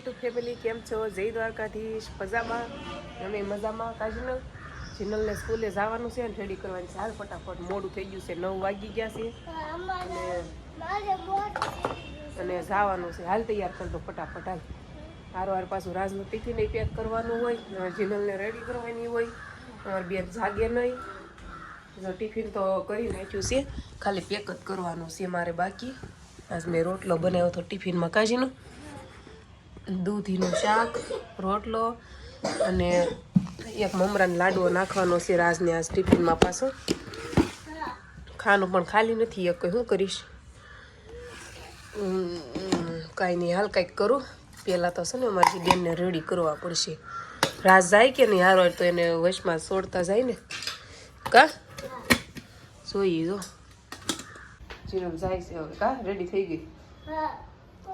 YouTube family કેમ છો? જય દ્વારકાધીશ. મજામાં? અમે મજામાં. કાજનલ જીનલને સ્કૂલે જવાનું છે અને રેડી કરવાની હાલ ફટાફટ મોડું થઈ ગયું છે. નવ વાગી ગયા છે. અને જવાનું છે. હાલ તૈયાર કરતો ફટાફટ. હાલ. હારો હાર પાછું રાજનું ટિફિન પેક કરવાનું હોય. જીનલને રેડી કરવાની હોય. અમારે બેન જાગે નહીં. ટિફિન તો કરી નાખ્યું છે. ખાલી પેક જ કરવાનું છે મારે બાકી. આજ મેં રોટલો બનાવ્યો હતો ટિફિનમાં. કાજીનો દૂધીનું શાક, રોટલો અને એક મમરાનો લાડવો નાખવાનો છે રાજને આજ ટિફિનમાં પાછો. ખાનું પણ ખાલી નથી, એક શું કરીશ? કાંઈ નહીં, હાલ કાંઈક કરું. પહેલાં તો છે ને મારી બેનને રેડી કરવા પડશે. રાજ જાય કે નહીં? હારો તો એને વશમાં છોડતા જાય ને? કા? જોઈએ જો. જીરમ જાય છે હવે. કા? રેડી થઈ ગઈ?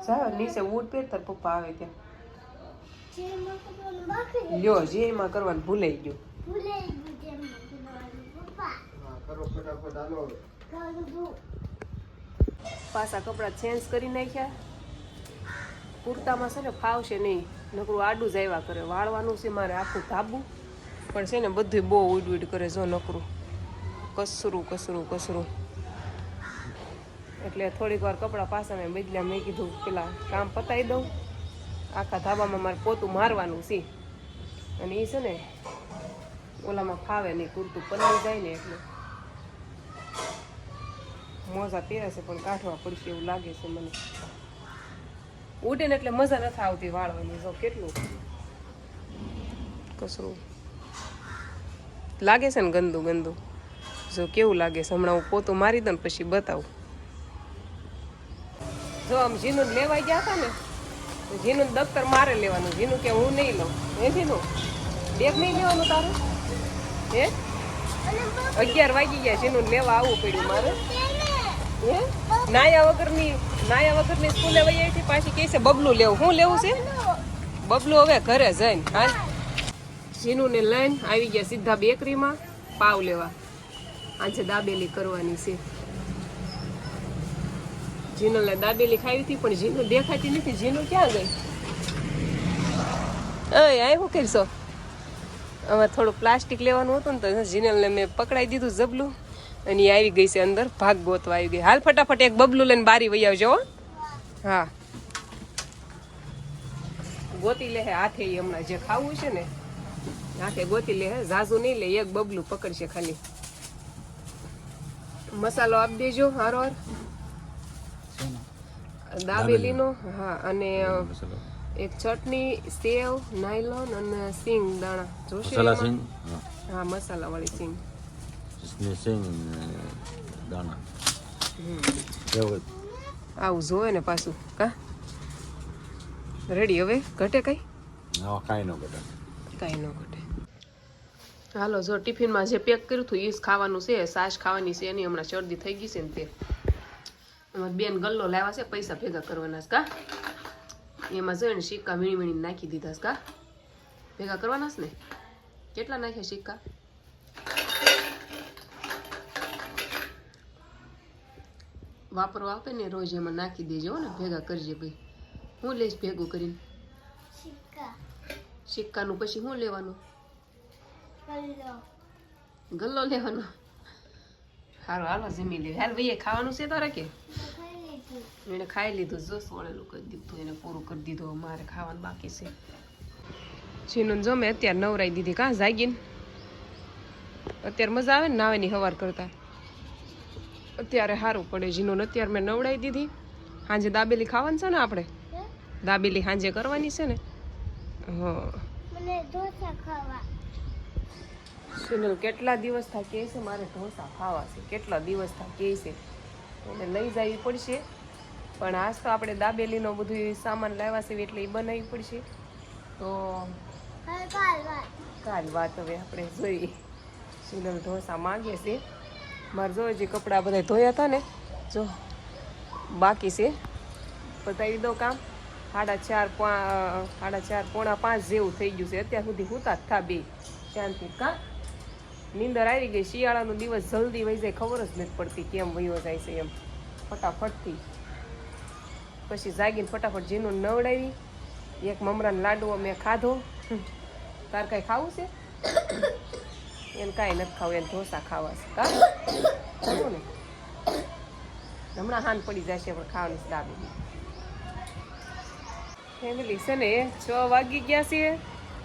જા નીચે બૂટ પહેર તાર પપ્પા આવે ત્યાં. લ્યો જે એમાં કરવાનું ભૂલાઈ ગયું. પાછા કપડાં ચેન્જ કરી નાખ્યા. કુર્તામાં છે ને ફાવશે નહીં. નકરું આડું જ આવ્યા કરે. વાળવાનું છે મારે આખું ધાબું. પણ છે ને બધું બહુ ઉડ ઉડ કરે જો નકરું. કસરું કસરું કસરું. એટલે થોડીક વાર કપડાં પાછા મેં બદલ્યા. મેં કીધું, પેલા કામ પતાવી દઉં. આખા ધાબામાં મારે પોતું મારવાનું છે. અને એ છે ને, ઓલામાં ફાવે નહીં, કુર્તું પલાવી જાય ને એટલે. મોજા પહેરે પણ કાઢવા પડશે એવું લાગે છે મને. ઉડે ને એટલે મજા નથી આવતી વાળવાની, જો કેટલું કસરું. લાગે છે ને ગંદુ ગંદુ? જો કેવું લાગે છે? હમણાં હું પોતું મારી દઉં પછી બતાવું. જો આમ જીનું લેવાઈ ગયા હતા ને, તો જીનું દફતર મારે લેવાનું. જીનું કે હું નહીં લઉં. હે જીનું બેગ નહીં લેવાનું તારું? હે? અગિયાર વાગી ગયા જીનું લેવા આવવું પડ્યું મારે. હે? નાયા વગરની નાયા વગરની સ્કૂલે વહી આવી પાછી કહે છે, બબલું લેવું. શું લેવું છે? બબલું હવે ઘરે જઈને. હાલ. જીનુને લઈને આવી ગયા સીધા બેકરીમાં પાવ લેવા. આજે દાબેલી કરવાની છે. જીનુને દાબેલી ખાવી હતી, પણ જીનો દેખાતી નથી, જીનો ક્યાં ગઈ? અય આ શું કરશો? આમાં થોડું પ્લાસ્ટિક લેવાનું હતું ને તો જીનલને મેં પકડાઈ દીધું જબલું અને એ આવી ગઈ છે અંદર, ભાગ ગોતવા આવી ગઈ. હાલ ફટાફટ એક બબલું લઈને બારી વહી આવજો હો. ગોતી લે હાથે હમણાં જે ખાવું છે ને, હાથે ગોતી લે ઝાઝુ નહીં લે, એક બબલું પકડશે ખાલી. મસાલો આપી દેજો, હારો હાર. દાબેલીનો હા અને એક ચટણી સેવ નાયલોન અને સિંગ દાણા. જોશી હા. મસાલા વાળી સિંગ. આવું જોવે ને પાછું કા? રેડી હવે? ઘટે કઈ? ના કાંઈ ન ઘટે. કાંઈ ન ઘટે. હાલો જો ટિફિનમાં જે પેક કર્યું હતું એ જ ખાવાનું છે સાસ ખાવાની છે એની હમણાં શરદી થઈ ગઈ છે ને તે. બેન ગલ્લો લાવ્યા છે પૈસા ભેગા કરવાના છે કા? એમાં જોઈને સિક્કા વીણી વીણી નાખી દીધા છે કા? ભેગા કરવાના છે ને? કેટલા નાખ્યા સિક્કા વાપરવા આપે ને રોજ એમાં નાખી દેજો હો ને ભેગા કરજે ભાઈ. હું લઈશ ભેગું કરીને. સિક્કાનું પછી શું લેવાનું? ગલ્લો લેવાનો. હારું હાલો જમી લે હાલ ભાઈએ ખાવાનું છે તારે કે? એને ખાઈ લીધું જો સોળેલું કરી દીધું એને પૂરું કરી દીધું મારે ખાવાનું બાકી છે. છીનું જો મેં અત્યારે નવરાઈ દીધી કાં જાગીને? અત્યારે મજા આવે ને નાવાની હવાર કરતા. અત્યારે સારું પડે જીનું અત્યારે મેં નવડાવી દીધી. સાંજે દાબેલી ખાવાની છે ને આપણે? દાબેલી સાંજે કરવાની છે ને? હા. સુનિલ કેટલા દિવસ થા કહે છે, મારે ઢોસા ખાવા છે. કેટલા દિવસ થા કહે છે. એને લઈ જવી પડશે. પણ આજ તો આપણે દાબેલીનો બધું સામાન લાવ્યા છે, એટલે એ બનાવવી પડશે. તો કાલ વાત હવે આપણે જોઈએ સુનલ ઢોસા માંગે છે. મારે જો જે કપડાં બધા ધોયા હતા ને, જો બાકી છે. બતાવી દો કામ. સાડા ચાર સાડા ચાર પોણા પાંચ જેવું થઈ ગયું છે. અત્યાર સુધી હુતા જ થા બે. શાંતિ કા? નીંદર આવી ગઈ, શિયાળાનો દિવસ જલ્દી વહી જાય, ખબર જ નથી પડતી કેમ વયો જાય છે એમ. ફટાફટથી. પછી જાગીને ફટાફટ જીનું નવડાવી, એક મમરાનો લાડવો મેં ખાધો. તાર કાંઈ ખાવું છે? એને કાંઈ નથી ખાવું, એને ઢોસા ખાવા છે. કા? ને? હમણાં હાન પડી જશે, પણ ખાવાની છે દાબેલી ફેમિલી છે ને, છ વાગી ગયા છે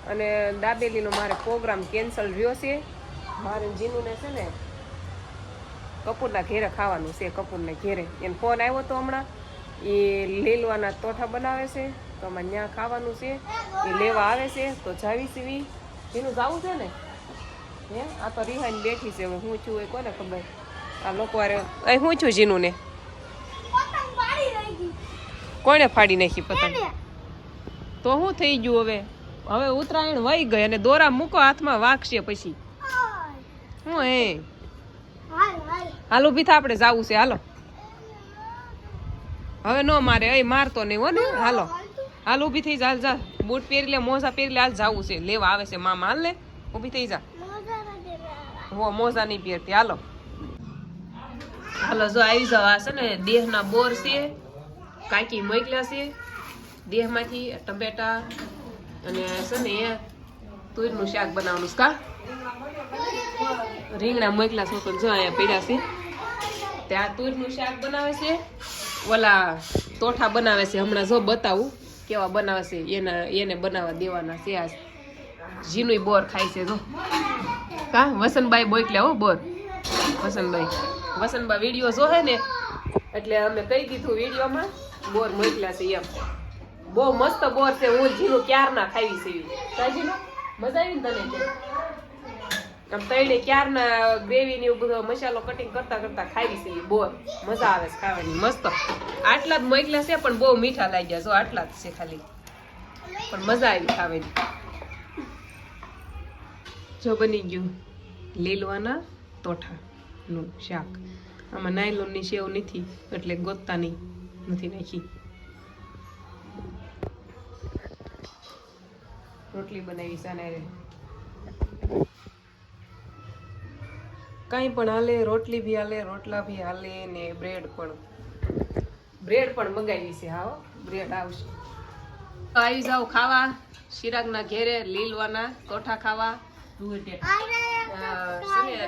અને દાબેલીનો મારે પ્રોગ્રામ કેન્સલ રહ્યો છે. મારે જીનુને છે ને કપૂરના ઘેરે ખાવાનું છે કપૂરને ઘેરે. એને ફોન આવ્યો તો હમણાં એ લીલવાના તોઠા બનાવે છે તો અમારે ત્યાં ખાવાનું છે એ લેવા આવે છે તો જાવી સીવી જીનું જાવું છે ને હે આ તો રિહાઈને બેઠી છે હવે હું છું એ કોને ખબર? આ લોકો અહીં હું છું જીનુને? કોને કોણે ફાડી નાખી પતંગ? તો શું થઈ ગયું હવે? હવે ઉત્તરાયણ વહી ગઈ અને દોરા મૂકો હાથમાં વાગશે પછી. હું એ? હાલો ઊભી થા આપણે જાવું છે હાલો. હવે નો મારે એ મારતો નહીં હો ને. હાલો. હાલ ઊભી થઈ જા જા. બૂટ પહેરી લે મોજા પહેરી લે હાલ જાવું છે. લેવા આવે છે મામા હાલ લે ઊભી થઈ જા. હો મોજા નહીં પહેરતી હાલો. હાલો જો આવી જાવ આ છે ને દેહના બોર છે કાકી મોકલ્યા છે. દેહમાંથી ટમેટા અને છે ને એ તુરનું શાક બનાવવાનું છે કા? રીંગણા મોકલા છો તો જો અહીંયા પડ્યા છે. ત્યાં તુરનું શાક બનાવે છે. ઓલા તોઠા બનાવે છે. હમણાં જો બતાવું કેવા બનાવે છે. એના, એને બનાવવા દેવાના છે આ જીનુય બોર ખાય છે જો. કા? વસંતબાઈ બોકલ્યા હો, બોર. વસંતભાઈ વસંતભાઈ વીડિયો જોહે ને એટલે અમે કહી દીધું વિડીયોમાં બોર મોકલ્યા છે એમ. બહુ મસ્ત બોર છે. હું જીનું ક્યારના ખાવી છે મજા આવી ને તને આમ તળે ક્યારના ગ્રેવી ને એવું બધો મસાલો કટિંગ કરતા કરતા ખાઈ છે બહુ મજા આવે છે ખાવાની, મસ્ત. આટલા જ મોકલા છે, પણ બહુ મીઠા લાગ્યા, જો આટલા જ છે ખાલી. પણ મજા આવી ખાવાની. જો બની ગયું લીલવાના તોઠાનું શાક. આમાં નાયલોનની સેવ નથી, એટલે ગોતતાની નથી નાખી. રોટલી બનાવી સાને કાંઈ પણ હાલે રોટલી બી હાલે રોટલા બી હાલે ને બ્રેડ પણ. બ્રેડ પણ મંગાવી છે હા બ્રેડ આવશે. આવી જાઓ ખાવા શિરાગના ઘેરે લીલવાના કોઠા ખાવા.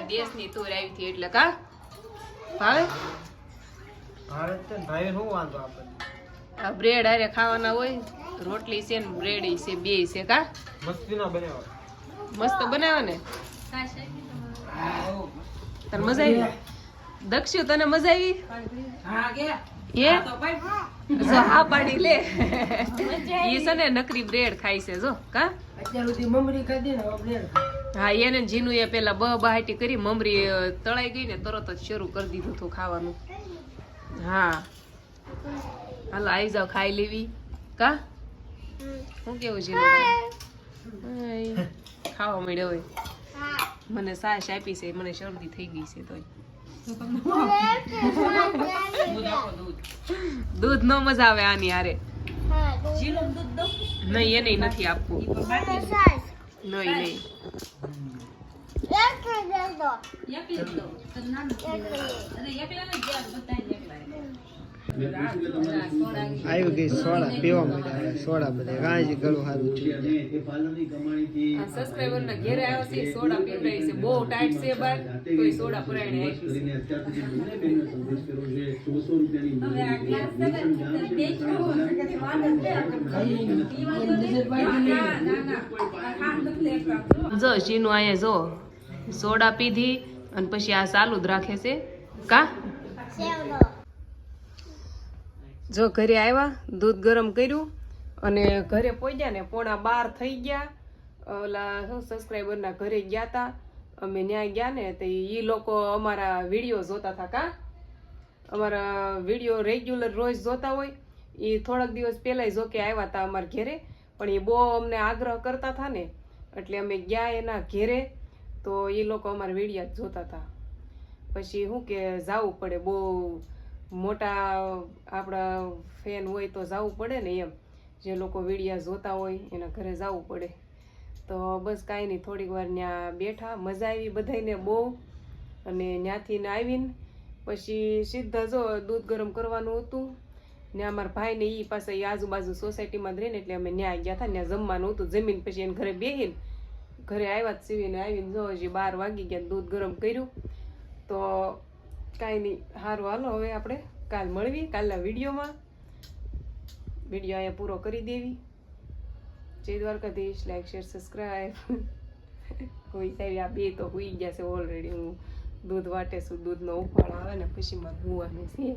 દેશની તુર આવી હતી એટલે કા? ભાવે? બ્રેડ હારે ખાવાના હોય રોટલી છે ને બ્રેડ છે બે છે કા? મસ્ત ના? બનાવો મસ્ત બનાવે. ને તને મજા આવી? દક્ષુ તને મજા આવી? એ? જો હા પાડી લે. એ છે ને નકરી બ્રેડ ખાય છે જો કા? અત્યાર સુધી મમરી ખાધી ને બ્રેડ હા એને જીનું એ પેલા બ બહાટી કરી મમરી તળાઈ ગઈ ને તરત જ શરૂ કરી દીધું હતું ખાવાનું. હા. હાલો આવી જાવ ખાઈ લેવી. કા? શું કેવું જીનું ખાવા મળ્યો હોય. મને સાસ આપી છે, મને શરદી થઈ ગઈ છે તોય. દૂધ નો મજા આવે આની હારે. નહીં, એને નથી આપવું. નહીં નહીં. આવી ગઈ સોડા પીવા મળ્યા સોડા બધા. કાંઈ ગળું સારું છે સબસ્ક્રાઇબર ના ઘેરે આવ્યો છે સોડા પીવડાવી છે. બહુ ટાઈટ છે બાર તોય સોડા પુરાઈને જો શીનું અહીંયા જો. સોડા પીધી અને પછી આ ચાલુ જ રાખે છે. કા? જો ઘરે આવ્યા દૂધ ગરમ કર્યું અને ઘરે પહોંચ્યા ને પોણા બાર થઈ ગયા. ઓલા સબસ્ક્રાઈબરના ઘરે ગયા તા. અમે ત્યાં ગયા ને તો એ લોકો અમારા વીડિયો જોતા હતા કા. અમારા વીડિયો રેગ્યુલર રોજ જોતા હોય. એ થોડાક દિવસ પહેલાં જો કે આવ્યા હતા અમારા ઘેરે, પણ એ બહુ અમને આગ્રહ કરતા હતા ને, એટલે અમે ગયા એના ઘેરે, તો એ લોકો અમારા વિડીયા જોતા હતા પછી શું કે જવું પડે, બહુ મોટા આપણા ફેન હોય તો જવું પડે ને એમ. જે લોકો વિડીયા જોતા હોય, એના ઘરે જવું પડે. તો બસ કાંઈ નહીં, થોડીક વાર ત્યાં બેઠા, મજા આવી બધાયને બહુ. અને ત્યાંથી ને આવીને પછી સીધા જો દૂધ ગરમ કરવાનું હતું. ને અમારા ભાઈને એ પાસે એ આજુબાજુ સોસાયટીમાં જ રહીને એટલે અમે ત્યાં ગયા હતા, ત્યાં જમવાનું હતું. જમીન પછી એને ઘરે બેહીને ઘરે આવ્યા જ સીવીને આવીને જો હજી બાર વાગી ગયા દૂધ ગરમ કર્યું. તો કાંઈ નહીં. સારું હાલો, હવે આપણે કાલ મળવી કાલના વિડીયોમાં. વીડિયો અહીંયા પૂરો કરી દેવી. જય દ્વારકાધીશ લાઈક શેર સબસ્ક્રાઈબ કોઈ સાહેબ, આ બે તો હોઈ ગયા છે ઓલરેડી હું દૂધ વાટે છું, દૂધનો ઉફાળો આવે ને ખુશીમાં હુવાનું છે.